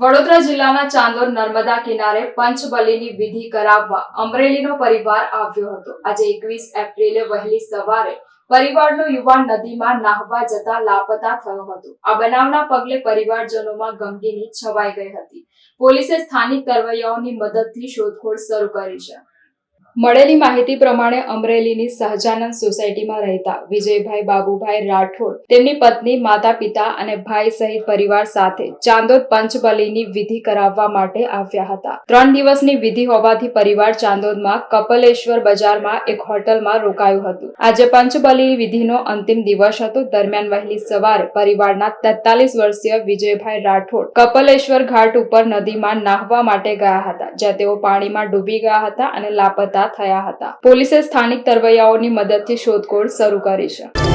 વડોદરા જિલ્લાના ચાંદોર નર્મદા કિનારે પંચબલીની વિધિ કરાવવા અમરેલીનો પરિવાર આવ્યો હતો. આજે એકવીસ એપ્રિલે વહેલી સવારે પરિવારનો યુવાન નદીમાં નાહવા જતા લાપતા થયો હતો. આ બનાવના પગલે પરિવારજનોમાં ગમગીની છવાઈ ગઈ હતી. પોલીસે સ્થાનિક તરવૈયાઓની મદદથી શોધખોળ શરૂ કરી છે. મળેલી માહિતી પ્રમાણે અમરેલીની સહજાનંદ સોસાયટીમાં રહેતા વિજયભાઈ બાબુભાઈ રાઠોડ, તેમની પત્ની માતા પિતા અને ભાઈ સહિત પરિવાર સાથે ચાંદોદ પંચબલીની વિધિ કરાવવા માટે આવ્યા હતા. ત્રણ દિવસની વિધિ હોવાથી પરિવાર ચાંદોદમાં કપલેશ્વર બજારમાં એક હોટલમાં રોકાયું હતું. આજે પંચબલી વિધિનો અંતિમ દિવસ હતો. દરમિયાન વહેલી સવારે પરિવારના તેતાલીસ વર્ષીય વિજયભાઈ રાઠોડ કપલેશ્વર ઘાટ ઉપર નદીમાં નાહવા માટે ગયા હતા, જ્યાં તેઓ પાણીમાં ડૂબી ગયા હતા અને લાપતા થયા હતા. પોલીસે સ્થાનિક તરવૈયાઓની મદદથી શોધખોળ શરૂ કરી છે.